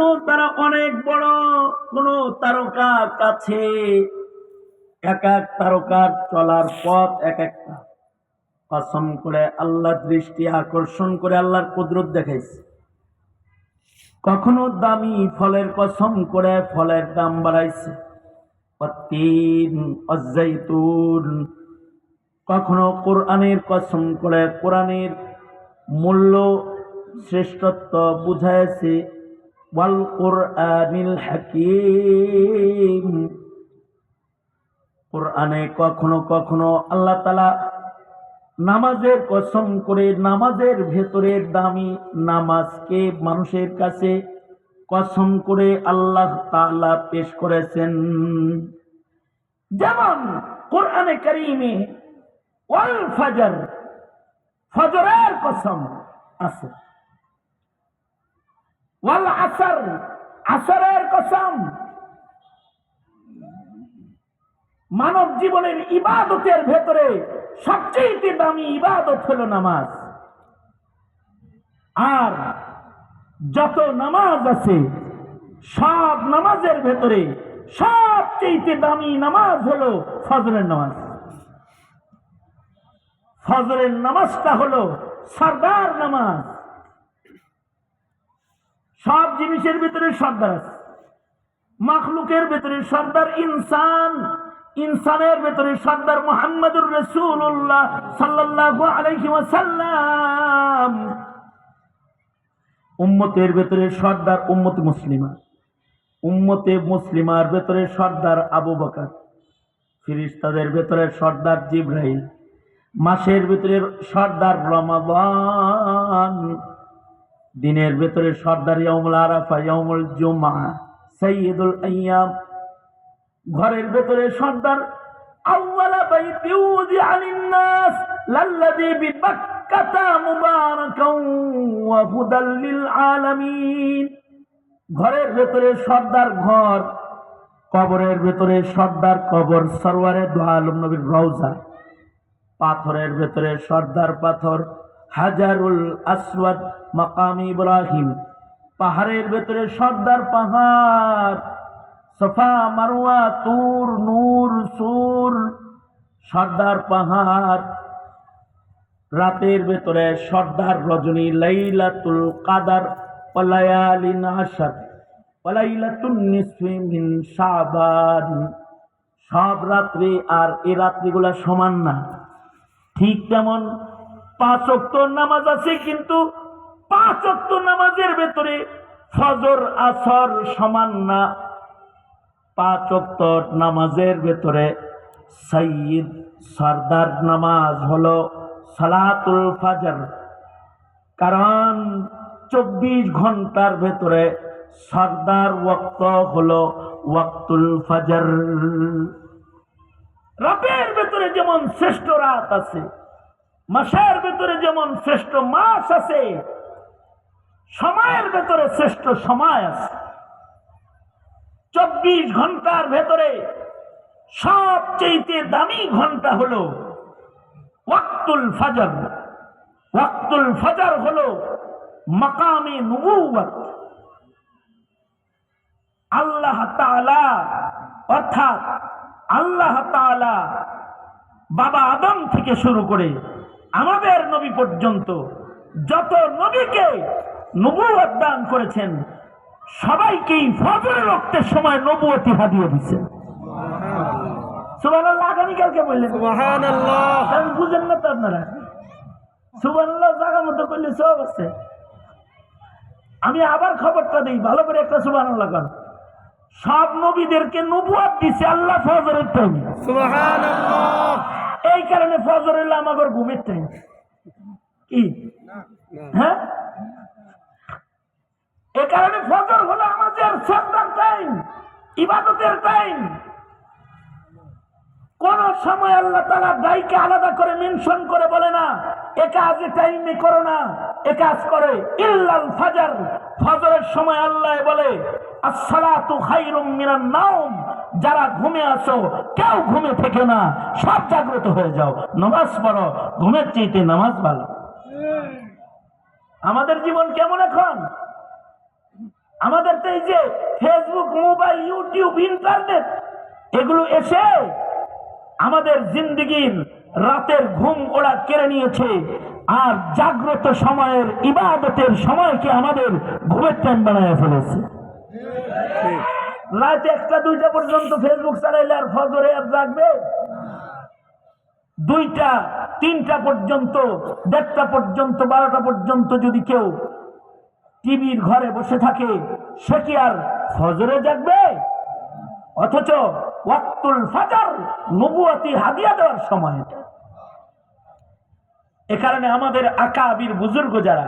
কোনো তারা অনেক বড় কোন তারকা কাছে এক এক তারকার চলার পথ এক একটা। কসম করে আল্লাহ দৃষ্টি আকর্ষণ করে আল্লাহর কুদরত দেখাইছে। কখনো দামি ফলের কসম করে ফলের দাম বাড়াইছে। তিন অজাইতুন। কখনো কোরআনের কসম করে কোরআনের মূল্য শ্রেষ্ঠত্ব বুঝাইছে। ওয়াল হাকিম। কোরআনে কখনো কখনো আল্লাহ তালা নামাজের কসম করে নামাজের ভেতরের দামি নামাজকে মানুষের কাছে কসম করে আল্লাহ তাআলা পেশ করেছেন। যেমন কোরআনে কারিমে ওয়াল ফাজর, ফজরের কসম আছে। ওয়াল আসর, আসরের কসম। মানব জীবনের ইবাদতের ভেতরে সবচেয়ে দামি ইবাদত হলো নামাজ। আর যত নামাজ আছে, সব নামাজের ভেতরে সবচেয়ে দামি নামাজ হলো ফজরের নামাজ। ফজরের নামাজটা হলো সর্দার নামাজ। সব জিনিসের ভিতরে সর্দার আছে। মাখলুকের ভেতরে সর্দার ইনসান, ইনসানের ভেতরে সর্দার মোহাম্মদুর রসুল্লাহ সাল্লাল্লাহু আলাইহি ওয়াসাল্লাম। উম্মতের ভেতরে সর্দার উম্মত মুসলিমা, উম্মতে মুসলিমার ভেতরে সর্দার আবু বকর, ফিরিস্তাদের ভেতরে সর্দার জিব্রাইল, মাসের ভিতরে সর্দার রমাদান। দিনের ভেতরে সর্দার ইয়ামুল আরাফা ইয়ামুল জুমা সৈয়দুল আইয়াম, ঘরের ভেতরে সর্দার আউয়ালা বাইতি উযিআ লিন-নাস লাল্লাযী বিবাক্কাতা মুবারাকান ওয়া হুদাল লিল আলামিন। ঘরের ভেতরে সর্দার ঘর, কবরের ভেতরে সর্দার কবর, সরওয়ারে দু আলম নবীর রওজা, পাথরের ভেতরে সর্দার পাথর হাজারুল আসওয়াদ মাকাম ইব্রাহিম। পাহাড়ের ভেতরে সর্দার পাহাড়। সফা মারুয়া তুর, নূর, সুর, সর্দার পাহাড়। রাতের ভেতরে সর্দার রজনী লাইলাতুল কাদার পলায়ালিন আশার পলাইলাতুন নিসফি মিন শাবান। সব রাত্রি আর এ রাত্রিগুলা সমান না। ঠিক তেমন পাঁচ অক্ত নামাজ আছে, কিন্তু পাঁচ অক্ত নামাজের ভেতরে ফজর, আসর সমান না। পাঁচ অক্ত নামাজের ভেতরে সঈদ সর্দার নামাজ হলো সালাতুল ফাজর। কারণ চব্বিশ ঘণ্টার ভেতরে সর্দার ওয়াক্ত হলো ওয়াক্তুল ফাজর। রাতের ভেতরে যেমন শ্রেষ্ঠ রাত আছে মাসের ভেতরে যেমন শ্রেষ্ঠ মাস আছে, সময়ের ভেতরে শ্রেষ্ঠ সময় আছে। চব্বিশ ঘণ্টার ভেতরে সবচেয়ে দামি ঘণ্টা হলো ওয়াক্তুল ফাজর। ওয়াক্তুল ফাজর হলো মাকামে নবুয়ত আল্লাহ তাআলা, অর্থাৎ আল্লাহ তাআলা বাবা আদম থেকে শুরু করে আমাদের নবী পর্যন্ত যত নবীকে নবুয়ত দান করেছেন সবাইকেই ফজরের রক্তের সময় নবুয়তি হাদিয়ে দিচ্ছেন সুবহানাল্লাহ আগামীকালকে বললেন। সুবহানাল্লাহ। আমি বুঝেন না তো আপনারা। সুবহানাল্লাহ জায়গা মতো করলে সব আছে। আমি আবার খবরটা দিই ভালো করে একটা সুবহানাল্লাহ কর। সব নবীদেরকে নবুয়াত দিছে আল্লাহ ফজরের টাইম সুবহানাল্লাহ। এই কারণে ফজর হইল আমাদের ঘুমের টাইম কি? হ্যাঁ? এ কারণে ফজর হলো আমাদের শ্রদ্ধার টাইম ইবাদতের টাইম কোন সময় আল্লাহ তালা দায়কে আলাদা করে মেনশন করে বলে না এ কাজ টাইমে করো না এ কাজ করে। ইল্লাল ফাজার। ফজরের সময় আল্লাহ বলে আসসালাতু খাইরুম মিনান নাওম। যারা ঘুমে আসো কেউ ঘুমে থেকে না, সব জাগ্রত হয়ে যাও। নামাজ পড়ো, ঘুমের চাইতে নামাজ ভালো। আমাদের জীবন কেমন এখন? আমাদের তো এই যে ফেসবুক মোবাইল, ইউটিউব, ইন্টারনেট, এগুলো এসে আমাদের জিন্দগির রাতের ঘুম ওরা কেড়ে নিয়েছে। আর জাগ্রত সময়ের ইবাদতের সময়কে আমাদের ঘুমের টাইম বানায় ফেলেছে। রাত একটা, দুইটা পর্যন্ত ফেসবুক চালাইলে আর ফজরে আর জাগবে দুইটা, তিনটা পর্যন্ত, দেড়টা পর্যন্ত, বারোটা পর্যন্ত যদি কেউ টিভির ঘরে বসে থাকে, সে কি আর ফজরে জাগবে অথচ ওয়াক্তুল ফাজার নবুয়াতি হাদিয়া দেওয়ার সময়। এ কারণে আমাদের আকাবির বুজুর্গ যারা,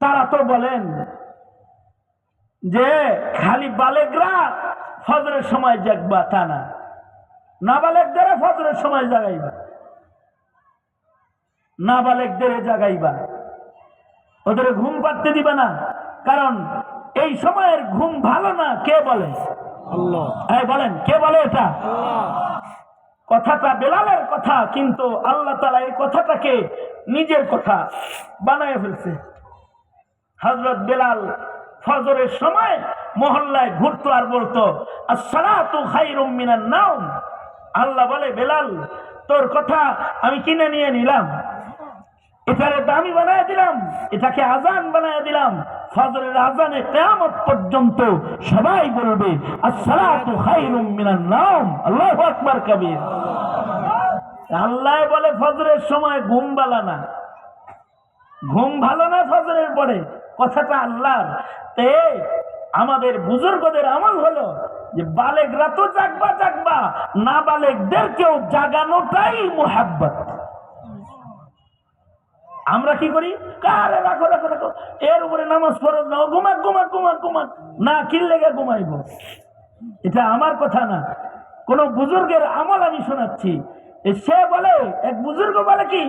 তারা তো বলেন যে খালি বালেকরা ফজরের সময় জাগবা তা না। নাবালেকদের ফজরের সময় জাগাইবা। নাবালেকদের জাগাইবা। ওদের ঘুম পাড়তে দিবে না। কারণ এই সময়ের ঘুম ভালো না কে বলে? বলেন কে বলে এটা? কথাটা বেলালের কথা কিন্তু আল্লাহ তালা এই কথাটাকে নিজের কথা বানায় ফেলছে। হজরত বেলাল ফজরের সময় মহল্লায় ঘুরতো আর বলতো নাওম। আল্লাহ বলে, বেলাল, তোর কথা আমি কিনে নিয়ে নিলাম। এটারে দামি বানায় দিলাম, এটাকে আজান বানায় দিলাম। ফজরের আজানে কেয়ামত পর্যন্ত সবাই বলবে, আসসালাতু খাইরুম মিনান নাওম। আল্লাহু আকবার, কবির। আল্লাহ বলে, ফজরের সময় ঘুম বালা না। ঘুম ভালো না ফজরের পরে? কথাটা আল্লাহর। তে আমাদের বুজুর্গদের আমল হলো যে বালেকরা তো জাগবা জাগবা, না বালেকদেরকেও জাগানোটাই মোহাব্বত। আমরা কি করি? কারে রাখো রাখো রাখো। এর উপরে নামাজ ফরজ না ও ঘুমাক ঘুমাক ঘুমাক। না কিল লেগে ঘুমাইব। এটা আমার কথা না। কোন বুজুর্গের আমল আমি শোনাচ্ছি। সে বলে, এক বুজুর্গ বলে কি?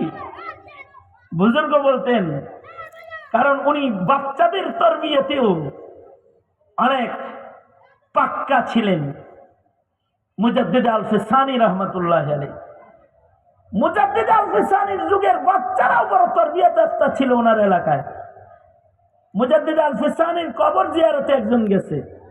বুজুর্গ বলতেন কারণ উনি বাচ্চাদের তরবিয়েতেও অনেক পাক্কা ছিলেন। মুজাদ্দিদ আল ফেসানি রহমতুল্লাহ আলী মুজাদ্দিদ আল ফিসানির যুগের বাচ্চারাও বড় তরবিয়ত একটা ছিল ওনার এলাকায়। মুজাদ্দিদ আল ফিসানির কবর জিয়ারতে একজন গেছে।